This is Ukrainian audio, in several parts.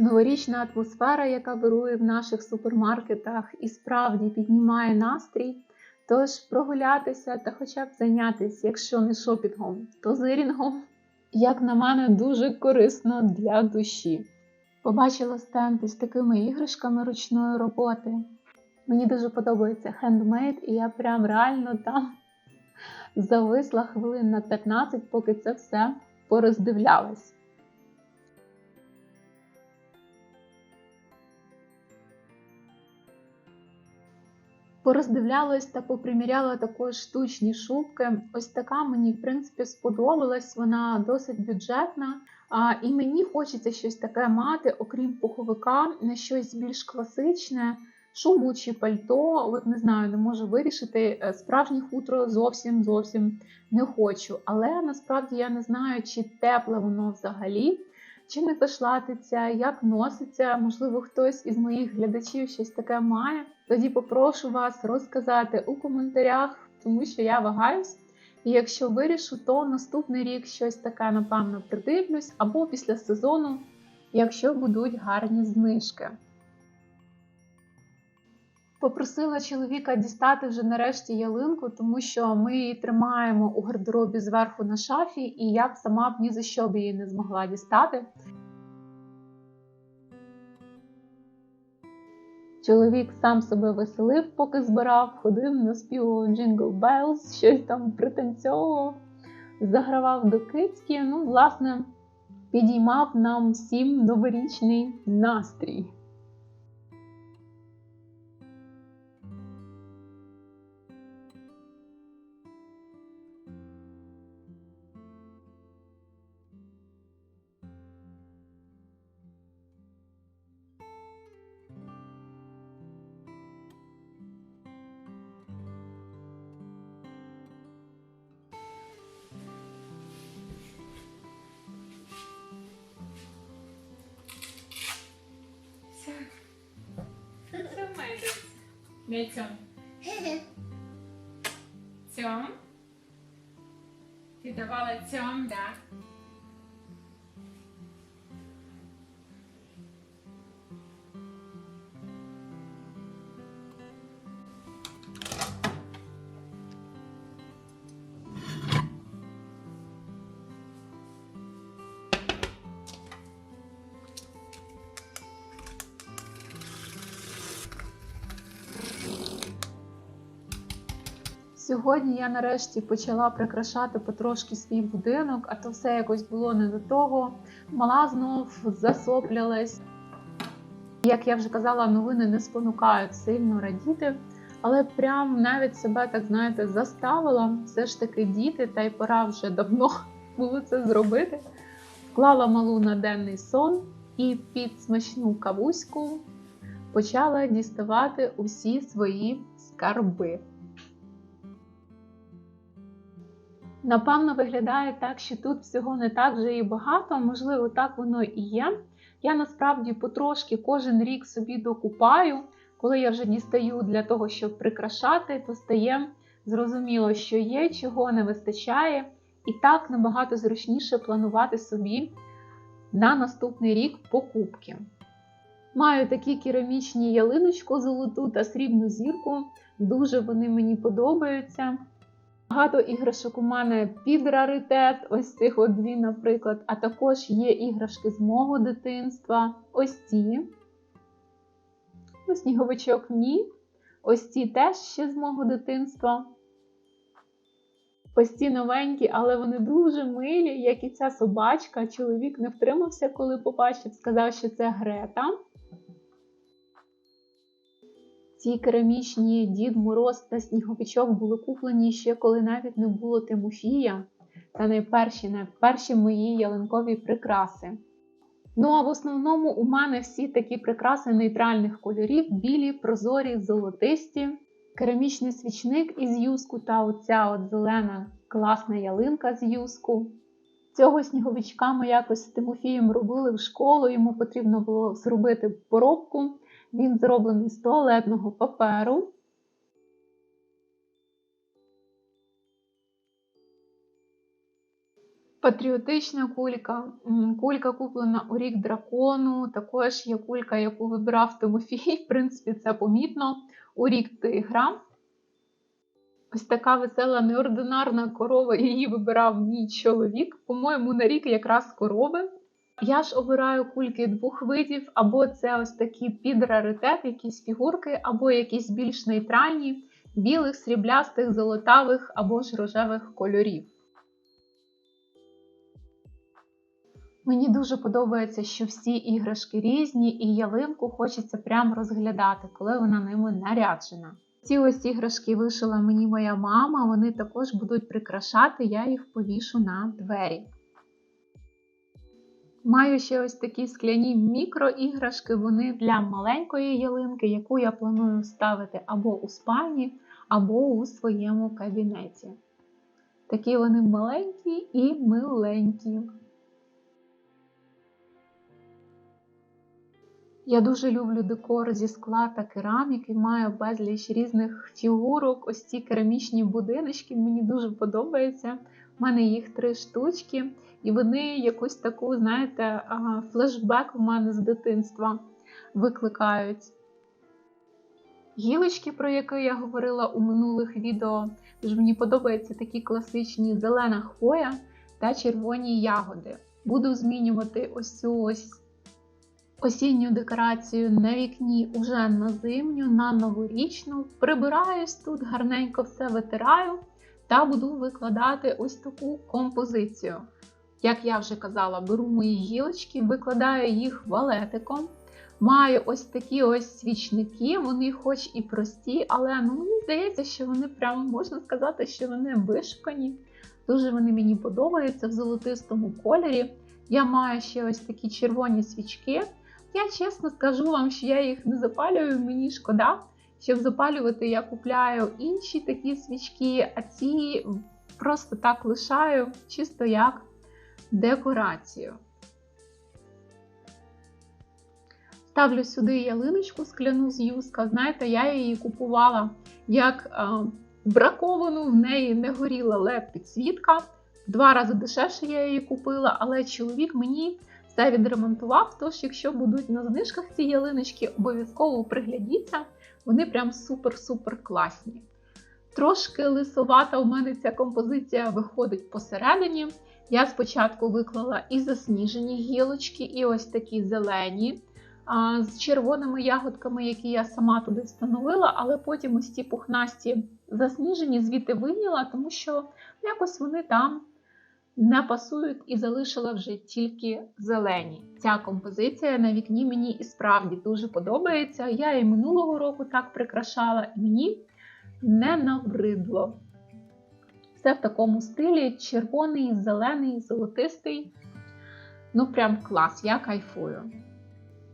Новорічна атмосфера, яка вирує в наших супермаркетах, і справді піднімає настрій. Тож прогулятися та хоча б зайнятися, якщо не шопінгом, то зирінгом, як на мене, дуже корисно для душі. Побачила стенд із такими іграшками ручної роботи. Мені дуже подобається хендмейд, і я прям реально там зависла хвилин на 15, поки це все пороздивлялась. Пороздивлялась та поприміряла також штучні шубки. Ось така мені, в принципі, сподобалась. Вона досить бюджетна. А, І мені хочеться щось таке мати, окрім пуховика, на щось більш класичне, шубу чи пальто. От не знаю, не можу вирішити. Е, справжнє хутро зовсім зовсім не хочу. Але насправді я не знаю, чи тепле воно взагалі. Чи не пошлатиться, як носиться, можливо, хтось із моїх глядачів щось таке має. Тоді попрошу вас розказати у коментарях, тому що я вагаюсь. І якщо вирішу, то наступний рік щось таке, напевно, придивлюсь, або після сезону, якщо будуть гарні знижки. Попросила чоловіка дістати вже нарешті ялинку, тому що ми її тримаємо у гардеробі зверху на шафі, і я б сама б ні за що б її не змогла дістати. Чоловік сам себе веселив, поки збирав, ходив, наспівував джингл Беллс, щось там пританцьовував, загравав до кицьки. Ну, власне, підіймав нам всім новорічний настрій. Дай цьом. Цьом. Ти давала цьом, да? Сьогодні я нарешті почала прикрашати потрошки свій будинок, а то все якось було не до того. Мала знов засоплялась. Як я вже казала, новини не спонукають сильно радіти, але прям навіть себе, так знаєте, заставила все ж таки діти, та й пора вже давно було це зробити. Вклала малу на денний сон і під смачну кавуську почала діставати усі свої скарби. Напевно, виглядає так, що тут всього не так вже і багато, можливо, так воно і є. Я насправді потрошки кожен рік собі докупаю, коли я вже дістаю для того, щоб прикрашати, то стає зрозуміло, що є, чого не вистачає, і так набагато зручніше планувати собі на наступний рік покупки. Маю такі керамічні ялиночку золоту та срібну зірку, дуже вони мені подобаються. Багато іграшок у мене під раритет, ось цих от дві, наприклад, а також є іграшки з мого дитинства. Ось ці. Ну, сніговичок ні. Ці ці теж ще з мого дитинства. Ось ці новенькі, але вони дуже милі, як і ця собачка. Чоловік не втримався, коли побачив, сказав, що це Грета. Ці керамічні Дід Мороз та Сніговичок були куплені ще коли навіть не було Тимофія. Це найперші, найперші мої ялинкові прикраси. Ну а в основному у мене всі такі прикраси нейтральних кольорів: білі, прозорі, золотисті, керамічний свічник із юску та оця от зелена класна ялинка з юску. Цього сніговичка ми якось з Тимофієм робили в школу, йому потрібно було зробити поробку. Він зроблений з туалетного паперу. Патріотична кулька, кулька куплена у рік дракону. Також є кулька, яку вибирав Тимофій. В принципі, це помітно. У рік тигра. Ось така весела неординарна корова, її вибирав мій чоловік. По-моєму, на рік якраз корови. Я ж обираю кульки двох видів, або це ось такі під раритет, якісь фігурки, або якісь більш нейтральні, білих, сріблястих, золотавих або ж рожевих кольорів. Мені дуже подобається, що всі іграшки різні, і ялинку хочеться прям розглядати, коли вона ними наряджена. Ці ось іграшки вишила мені моя мама, вони також будуть прикрашати, я їх повішу на двері. Маю ще ось такі скляні мікроіграшки, вони для маленької ялинки, яку я планую ставити або у спальні, або у своєму кабінеті. Такі вони маленькі і миленькі. Я дуже люблю декор зі скла та кераміки, маю безліч різних фігурок. Ось ці керамічні будиночки мені дуже подобаються. У мене їх три штучки, і вони якусь таку, знаєте, флешбек у мене з дитинства викликають. Гілочки, про які я говорила у минулих відео, тож мені подобаються такі класичні зелена хвоя та червоні ягоди. Буду змінювати ось цю ось осінню декорацію на вікні уже на зимню, на новорічну. Прибираюсь тут, гарненько все витираю та буду викладати ось таку композицію. Як я вже казала, беру мої гілочки, викладаю їх валетиком. Маю ось такі ось свічники, вони хоч і прості, але ну, мені здається, що вони прямо можна сказати, що вони вишукані. Дуже вони мені подобаються в золотистому кольорі. Я маю ще ось такі червоні свічки. Я чесно скажу вам, що я їх не запалюю, мені шкода. Щоб запалювати, я купляю інші такі свічки, а ці просто так лишаю, чисто як декорацію. Ставлю сюди ялиночку скляну з юска. Знаєте, я її купувала як а, браковану, в неї не горіла led підсвітка. Два рази дешевше я її купила, але чоловік мені все відремонтував. Тож, якщо будуть на знижках ці ялиночки, обов'язково приглядіться, вони прям супер-супер класні. Трошки лисовата у мене ця композиція виходить посередині. Я спочатку виклала і засніжені гілочки, і ось такі зелені з червоними ягодками, які я сама туди встановила, але потім ось ці пухнасті засніжені звідти вийняла, тому що якось вони там не пасують і залишила вже тільки зелені. Ця композиція на вікні мені і справді дуже подобається. Я і минулого року так прикрашала, і мені не набридло. Все в такому стилі: червоний, зелений, золотистий. Ну, прям клас, я кайфую.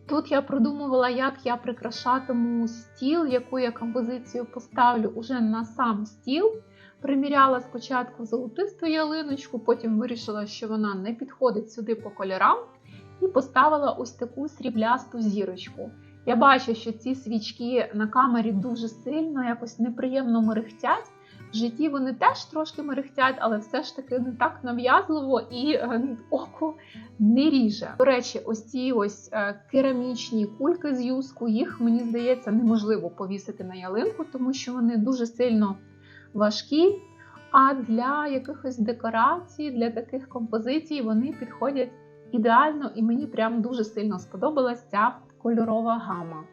Тут я продумувала, як я прикрашатиму стіл, яку я композицію поставлю уже на сам стіл. Приміряла спочатку золотисту ялиночку, потім вирішила, що вона не підходить сюди по кольорам, і поставила ось таку сріблясту зірочку. Я бачу, що ці свічки на камері дуже сильно, якось неприємно мерехтять. Житті вони теж трошки мерехтять, але все ж таки не так нав'язливо і е, око не ріже. До речі, ось ці ось е, керамічні кульки з юску, їх мені здається неможливо повісити на ялинку, тому що вони дуже сильно важкі. А для якихось декорацій, для таких композицій вони підходять ідеально, і мені прям дуже сильно сподобалась ця кольорова гама.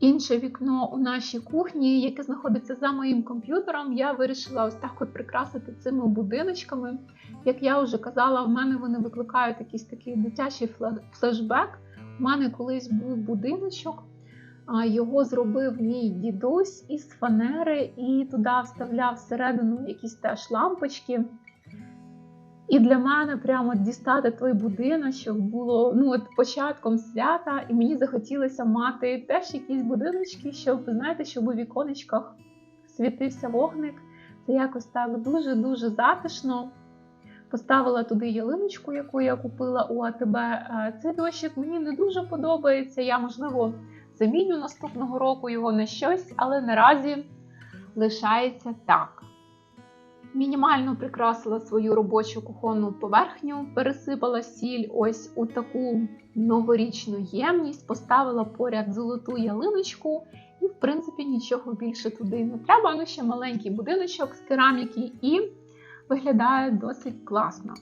Інше вікно у нашій кухні, яке знаходиться за моїм комп'ютером, я вирішила ось так от прикрасити цими будиночками. Як я вже казала, в мене вони викликають якийсь такий дитячий флешбек. У мене колись був будиночок, його зробив мій дідусь із фанери і туди вставляв всередину якісь теж лампочки. І для мене прямо дістати той будиночок було ну, от початком свята, і мені захотілося мати теж якісь будиночки, щоб, знаєте, щоб у віконечках світився вогник. Це якось так дуже-дуже затишно. Поставила туди ялиночку, яку я купила у АТБ. Цей дощик мені не дуже подобається. Я, можливо, заміню наступного року його на щось, але наразі лишається так. Мінімально прикрасила свою робочу кухонну поверхню, пересипала сіль ось у таку новорічну ємність, поставила поряд золоту ялиночку, і, в принципі, нічого більше туди не треба. Ну, ще маленький будиночок з кераміки і виглядає досить класно.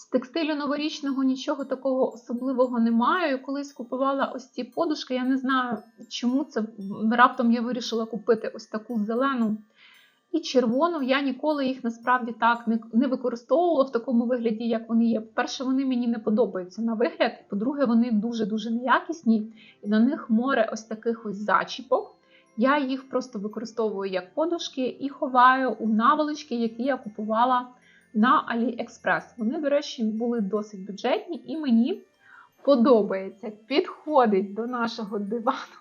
З текстилю новорічного нічого такого особливого немає. Колись купувала ось ці подушки. Я не знаю, чому це раптом я вирішила купити ось таку зелену і червону. Я ніколи їх насправді так не, не використовувала в такому вигляді, як вони є. По-перше, вони мені не подобаються на вигляд. По-друге, вони дуже-дуже неякісні, і на них море ось таких ось зачіпок. Я їх просто використовую як подушки і ховаю у наволочки, які я купувала на AliExpress. Вони, до речі, були досить бюджетні, і мені подобається, підходить до нашого дивану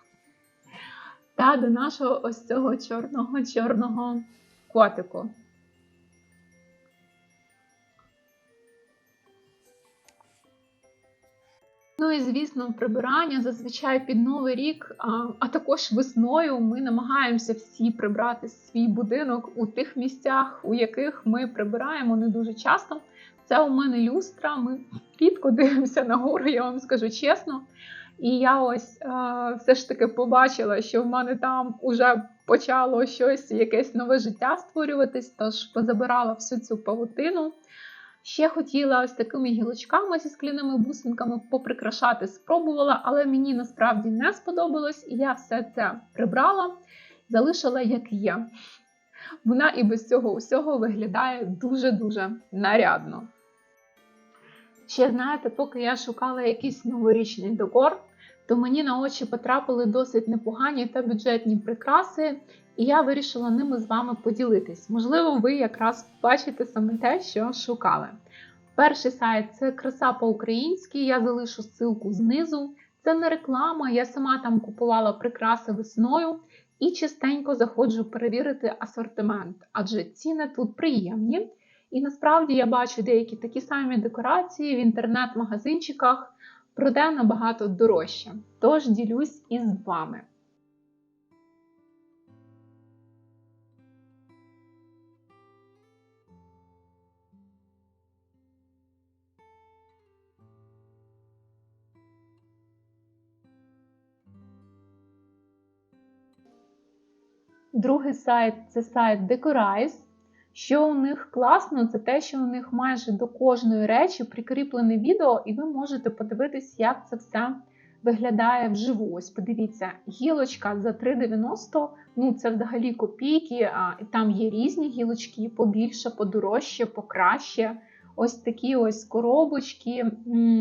та до нашого ось цього чорного-чорного котику. Ну і звісно, прибирання зазвичай під новий рік, а, а також весною ми намагаємося всі прибрати свій будинок у тих місцях, у яких ми прибираємо не дуже часто. Це у мене люстра. Ми рідко дивимося нагору, я вам скажу чесно. І я ось а, все ж таки побачила, що в мене там уже почало щось, якесь нове життя створюватись, тож позабирала всю цю павутину. Ще хотіла ось такими гілочками зі скляними бусинками поприкрашати, спробувала, але мені насправді не сподобалось, і я все це прибрала, залишила як є. Вона і без цього усього виглядає дуже-дуже нарядно. Ще, знаєте, поки я шукала якийсь новорічний декор, то мені на очі потрапили досить непогані та бюджетні прикраси, і я вирішила ними з вами поділитись. Можливо, ви якраз бачите саме те, що шукали. Перший сайт це краса по-українськи, я залишу ссылку знизу. Це не реклама, я сама там купувала прикраси весною і частенько заходжу перевірити асортимент, адже ціни тут приємні. І насправді я бачу деякі такі самі декорації в інтернет-магазинчиках, проте набагато дорожче. Тож ділюсь із вами. Другий сайт це сайт Decorize. Що у них класно, це те, що у них майже до кожної речі прикріплене відео, і ви можете подивитись, як це все виглядає вживу. Ось подивіться, гілочка за 3,90, ну це взагалі копійки, а там є різні гілочки, побільше, подорожче, покраще. Ось такі ось коробочки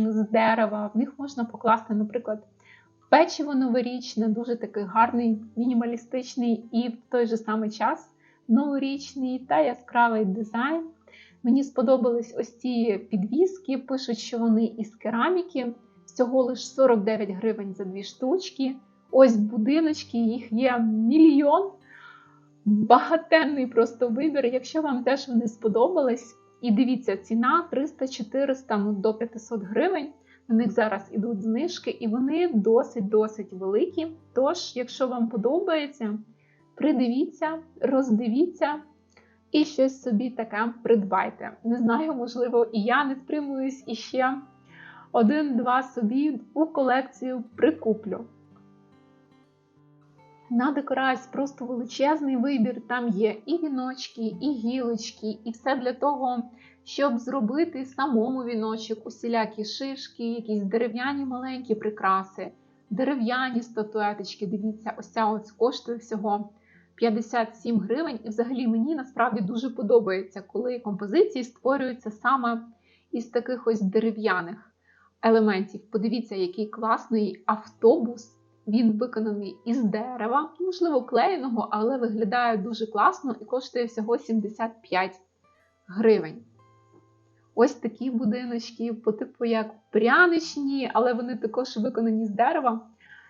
з дерева. В них можна покласти, наприклад, печиво новорічне, дуже такий гарний, мінімалістичний і в той же самий час новорічний та яскравий дизайн. Мені сподобались ось ці підвіски, пишуть, що вони із кераміки. Всього лише 49 гривень за дві штучки. Ось будиночки, їх є мільйон. Багатенний просто вибір. Якщо вам теж вони сподобались, і дивіться, ціна 300-400 ну, до 500 гривень. На них зараз ідуть знижки, і вони досить-досить великі. Тож, якщо вам подобається, придивіться, роздивіться і щось собі таке придбайте. Не знаю, можливо, і я не стримуюсь і ще один-два собі у колекцію прикуплю. На декорації просто величезний вибір. Там є і віночки, і гілочки, і все для того, щоб зробити самому віночок, усілякі шишки, якісь дерев'яні маленькі прикраси, дерев'яні статуеточки. Дивіться, ось ця ось коштує всього 57 гривень. І взагалі мені насправді дуже подобається, коли композиції створюються саме із таких ось дерев'яних елементів. Подивіться, який класний автобус. Він виконаний із дерева, можливо, клеєного, але виглядає дуже класно і коштує всього 75 гривень. ось такі будиночки, по типу як пряничні, але вони також виконані з дерева.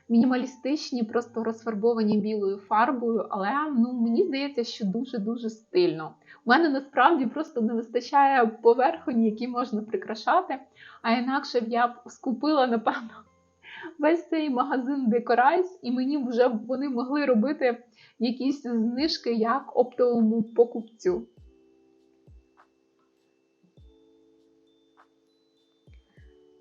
Мінімалістичні, просто розфарбовані білою фарбою, але ну, мені здається, що дуже-дуже стильно. У мене насправді просто не вистачає поверхонь, які можна прикрашати. А інакше б я б скупила, напевно, весь цей магазин Декорайс, і мені вже вони могли робити якісь знижки як оптовому покупцю.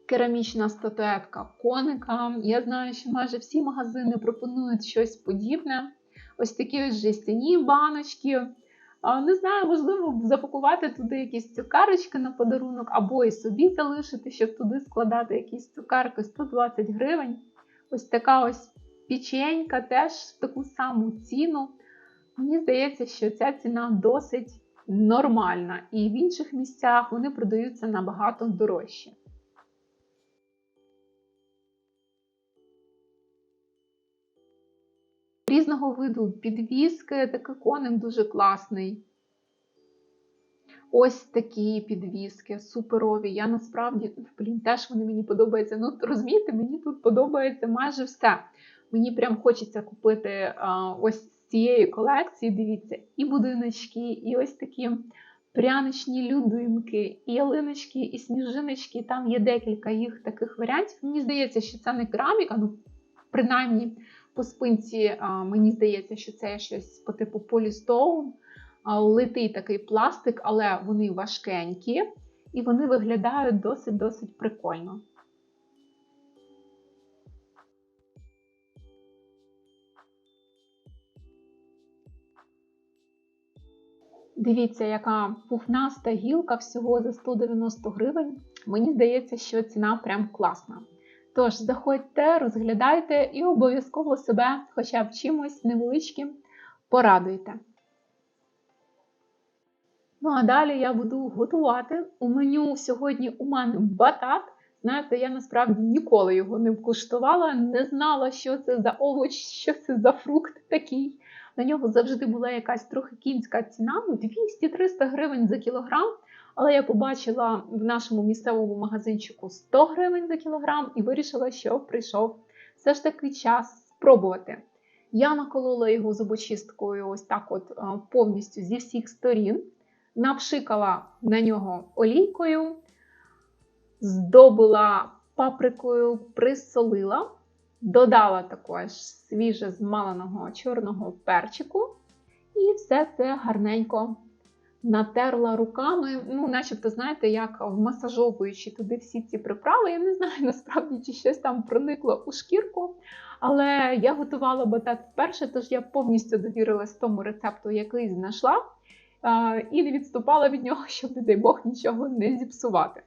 Керамічна статуетка коника. Я знаю, що майже всі магазини пропонують щось подібне. Ось такі ось жестяні баночки. Не знаю, можливо, запакувати туди якісь цукарочки на подарунок, або і собі залишити, щоб туди складати якісь цукарки 120 гривень. Ось така ось печенька теж в таку саму ціну. Мені здається, що ця ціна досить нормальна, і в інших місцях вони продаються набагато дорожче. Різного виду підвіски, такий коник дуже класний. Ось такі підвіски, суперові. Я насправді, блін, теж вони мені подобаються. Ну, розумієте, мені тут подобається майже все. Мені прям хочеться купити а, ось з цієї колекції, дивіться, і будиночки, і ось такі пряничні людинки, і ялиночки, і сніжиночки. Там є декілька їх таких варіантів. Мені здається, що це не кераміка, ну, принаймні по спинці, мені здається, що це щось по типу полістоун литий такий пластик, але вони важкенькі і вони виглядають досить-досить прикольно. Дивіться, яка пухнаста гілка всього за 190 гривень. Мені здається, що ціна прям класна. Тож, заходьте, розглядайте і обов'язково себе хоча б чимось невеличким порадуйте. Ну, а далі я буду готувати. У меню сьогодні у мене батат. Знаєте, я насправді ніколи його не вкуштувала, не знала, що це за овоч, що це за фрукт такий. На нього завжди була якась трохи кінська ціна, 200-300 гривень за кілограм. Але я побачила в нашому місцевому магазинчику 100 гривень за кілограм і вирішила, що прийшов все ж таки час спробувати. Я наколола його зубочисткою ось так от повністю зі всіх сторін напшикала на нього олійкою, здобила паприкою, присолила, додала також свіже змаленого чорного перчику, і все це гарненько натерла руками. Ну, начебто, знаєте, як масажовуючи туди всі ці приправи. Я не знаю, насправді, чи щось там проникло у шкірку. Але я готувала батат вперше, тож я повністю довірилась тому рецепту, який знайшла і не відступала від нього, щоб, не дай Бог, нічого не зіпсувати.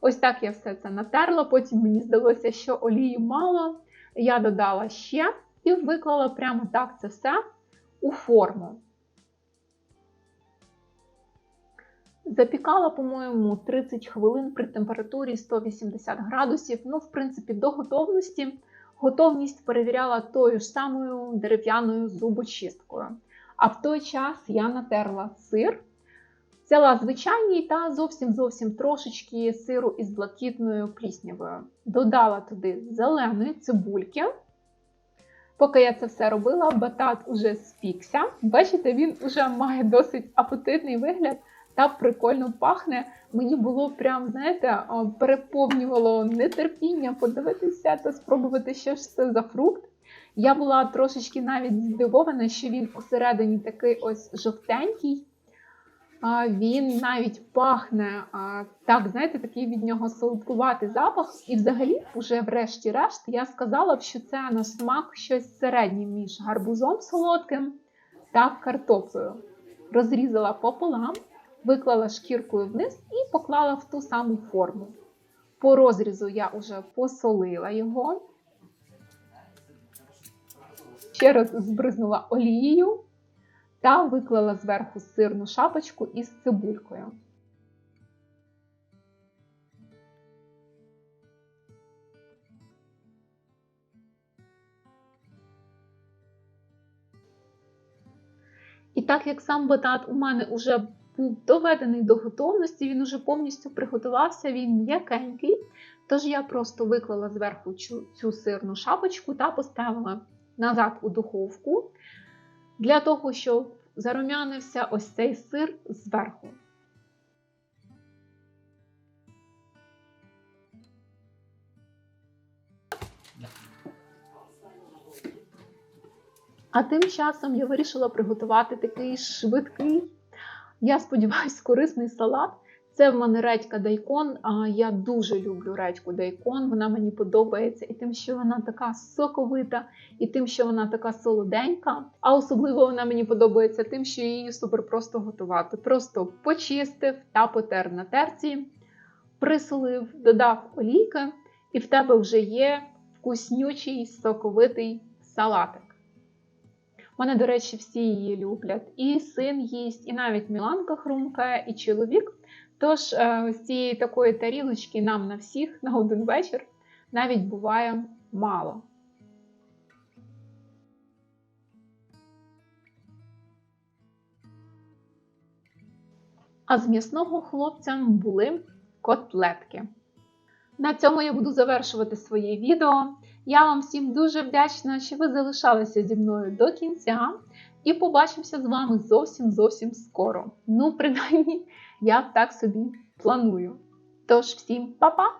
Ось так я все це натерла, потім мені здалося, що олії мало. Я додала ще і виклала прямо так це все у форму. Запікала, по-моєму, 30 хвилин при температурі 180 градусів. Ну, в принципі, до готовності. Готовність перевіряла тою ж самою дерев'яною зубочисткою. А в той час я натерла сир, взяла звичайний та зовсім зовсім трошечки сиру із блакитною пліснявою. Додала туди зеленої цибульки. Поки я це все робила, батат уже спікся. Бачите, він вже має досить апетитний вигляд та прикольно пахне. Мені було прям, знаєте, переповнювало нетерпіння подивитися та спробувати, що ж це за фрукт. Я була трошечки навіть здивована, що він усередині такий ось жовтенький. Він навіть пахне так, знаєте, такий від нього солодкуватий запах. І взагалі, вже врешті-решт, я сказала б, що це на смак щось середнє між гарбузом солодким та картоплею. Розрізала пополам, виклала шкіркою вниз і поклала в ту саму форму. По розрізу я вже посолила його ще раз збризнула олією та виклала зверху сирну шапочку із цибулькою. І так як сам батат у мене вже доведений до готовності, він уже повністю приготувався, він м'якенький. Тож я просто виклала зверху цю, цю сирну шапочку та поставила назад у духовку для того, щоб зарум'янився ось цей сир зверху. А тим часом я вирішила приготувати такий швидкий, я сподіваюся, корисний салат. Це в мене редька дайкон. Я дуже люблю редьку дайкон. Вона мені подобається і тим, що вона така соковита, і тим, що вона така солоденька. А особливо вона мені подобається тим, що її супер просто готувати. Просто почистив та потер на терці, присолив, додав олійки, і в тебе вже є вкуснючий соковитий салатик. Мене, до речі, всі її люблять. І син їсть, і навіть Міланка хрумкає, і чоловік. Тож е, з цієї такої тарілочки нам на всіх на один вечір навіть буває мало. А з м'ясного хлопцям були котлетки. На цьому я буду завершувати своє відео. Я вам всім дуже вдячна, що ви залишалися зі мною до кінця. І побачимося з вами зовсім зовсім скоро. Ну, принаймні, я так собі планую. Тож, всім па-па!